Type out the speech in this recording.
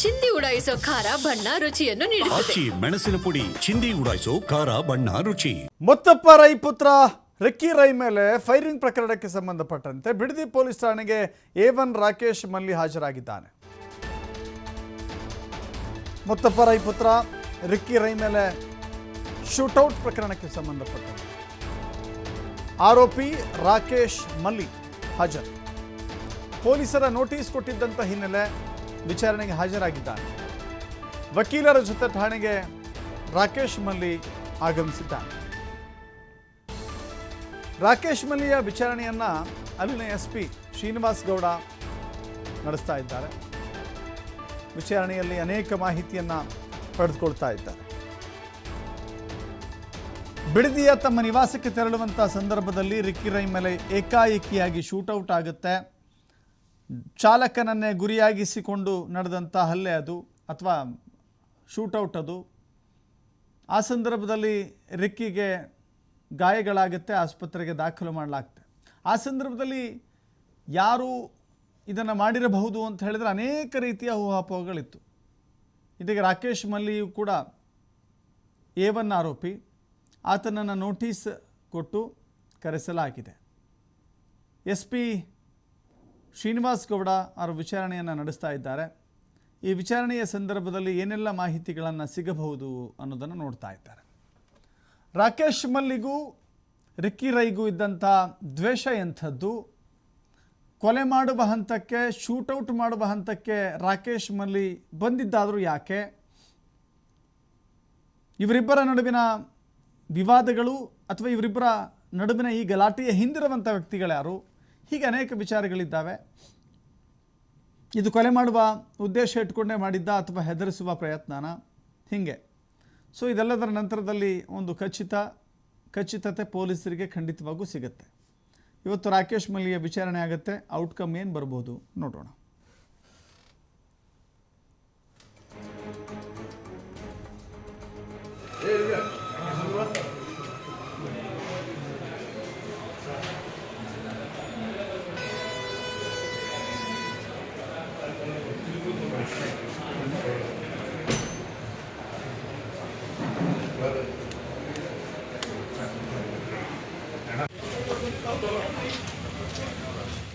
ಚಿಂದಿ ಉಡಾಯಿಸೋ ಖಾರ ಬಣ್ಣ ರುಚಿಯನ್ನು ನೀಡುತ್ತದೆ. ಆಚಿ ಮೆಣಸಿನ ಪುಡಿ ಚಿಂದಿ ಉಡಾಯಿಸೋ ಖಾರ ಬಣ್ಣ ರುಚಿ. ಮುತ್ತಪ್ಪ ರೈ ಪುತ್ರ ರಿಕ್ಕಿ ರೈ ಮೇಲೆ ಫೈರಿಂಗ್ ಪ್ರಕರಣಕ್ಕೆ ಸಂಬಂಧಪಟ್ಟಂತೆ ಬಿಡದಿ ಪೊಲೀಸ್ ಠಾಣೆಗೆ ಎ ಒನ್ ರಾಕೇಶ್ ಮಲ್ಲಿ ಹಾಜರಾಗಿದ್ದಾನೆ. ಮುತ್ತಪ್ಪ ರೈ ಪುತ್ರ ರಿಕ್ಕಿ ರೈ ಮೇಲೆ ಶೂಟೌಟ್ ಪ್ರಕರಣಕ್ಕೆ ಸಂಬಂಧಪಟ್ಟಂತೆ. ಆರೋಪಿ ರಾಕೇಶ್ ಮಲ್ಲಿ ಹಾಜರು. ಪೊಲೀಸರ ನೋಟಿಸ್ ಕೊಟ್ಟಿದ್ದಂಥ ಹಿನ್ನೆಲೆ ವಿಚಾರಣೆಗೆ ಹಾಜರಾಗಿದ್ದಾನೆ. ವಕೀಲರ ಜೊತೆ ಠಾಣೆಗೆ ರಾಕೇಶ್ ಮಲ್ಲಿ ಆಗಮಿಸಿದ್ದಾನೆ. ರಾಕೇಶ್ ಮಲ್ಲಿಯ ವಿಚಾರಣೆಯನ್ನ ಅಲ್ಲಿನ ಎಸ್ ಪಿ ಶ್ರೀನಿವಾಸ್ ಗೌಡ ನಡೆಸ್ತಾ ಇದ್ದಾರೆ. ವಿಚಾರಣೆಯಲ್ಲಿ ಅನೇಕ ಮಾಹಿತಿಯನ್ನ ಪಡೆದುಕೊಳ್ತಾ ಇದ್ದಾರೆ. ಬಿಡದಿಯ ತಮ್ಮ ನಿವಾಸಕ್ಕೆ ತೆರಳುವಂತಹ ಸಂದರ್ಭದಲ್ಲಿ ರಿಕ್ಕಿ ರೈ ಮೇಲೆ ಏಕಾಏಕಿಯಾಗಿ ಶೂಟೌಟ್ ಆಗುತ್ತೆ. ಚಾಲಕನನ್ನೇ ಗುರಿಯಾಗಿಸಿಕೊಂಡು ನಡೆದಂಥ ಹಲ್ಲೆ ಅದು, ಅಥವಾ ಶೂಟೌಟ್ ಅದು. ಆ ಸಂದರ್ಭದಲ್ಲಿ ರಿಕ್ಕಿಗೆ ಗಾಯಗಳಾಗುತ್ತೆ, ಆಸ್ಪತ್ರೆಗೆ ದಾಖಲು ಮಾಡಲಾಗುತ್ತೆ. ಆ ಸಂದರ್ಭದಲ್ಲಿ ಯಾರು ಇದನ್ನು ಮಾಡಿರಬಹುದು ಅಂತ ಹೇಳಿದರೆ ಅನೇಕ ರೀತಿಯ ಊಹಾಪೋಹಗಳಿತ್ತು ಇದೀಗ ರಾಕೇಶ್ ಮಲ್ಲಿಯು ಕೂಡ ಎ ಒನ್ ಆರೋಪಿ. ಆತನನ್ನು ನೋಟಿಸ್ ಕೊಟ್ಟು ಕರೆಸಲಾಗಿದೆ. ಎಸ್ ಪಿ ಶ್ರೀನಿವಾಸ್ ಗೌಡ ಅವರು ವಿಚಾರಣೆಯನ್ನು ನಡೆಸ್ತಾ ಇದ್ದಾರೆ. ಈ ವಿಚಾರಣೆಯ ಸಂದರ್ಭದಲ್ಲಿ ಏನೆಲ್ಲ ಮಾಹಿತಿಗಳನ್ನು ಸಿಗಬಹುದು ಅನ್ನೋದನ್ನು ನೋಡ್ತಾ ಇದ್ದಾರೆ. ರಾಕೇಶ್ ಮಲ್ಲಿಗೂ, ರಿಕ್ಕಿ ರೈಗೂ ಇದ್ದಂಥ ದ್ವೇಷ ಎಂಥದ್ದು? ಕೊಲೆ ಮಾಡುವ ಹಂತಕ್ಕೆ ಶೂಟೌಟ್ ಮಾಡುವ ಹಂತಕ್ಕೆ ರಾಕೇಶ್ ಮಲ್ಲಿ ಬಂದಿದ್ದಾದರೂ ಯಾಕೆ? ಇವರಿಬ್ಬರ ನಡುವಿನ ವಿವಾದಗಳು ಅಥವಾ ಇವರಿಬ್ಬರ ನಡುವಿನ ಈ ಗಲಾಟೆಯ ಹಿಂದಿರುವಂಥ ವ್ಯಕ್ತಿಗಳ್ಯಾರು ಹೀಗೆ ಅನೇಕ ವಿಚಾರಗಳಿದ್ದಾವೆ. ಇದು ಕೊಲೆ ಮಾಡುವ ಉದ್ದೇಶ ಇಟ್ಕೊಂಡೇ ಮಾಡಿದ್ದ ಅಥವಾ ಹೆದರಿಸುವ ಪ್ರಯತ್ನನ? ಹೀಗೆ. ಸೊ ಇದೆಲ್ಲದರ ನಂತರದಲ್ಲಿ ಒಂದು ಖಚಿತ, ಖಚಿತತೆ ಪೊಲೀಸರಿಗೆ ಖಂಡಿತವಾಗೂ ಸಿಗುತ್ತೆ. ಇವತ್ತು ರಾಕೇಶ್ ಮಲ್ಲಿಯ ವಿಚಾರಣೆ ಆಗುತ್ತೆ ಔಟ್ಕಮ್ ಏನು ಬರ್ಬೋದು ನೋಡೋಣ.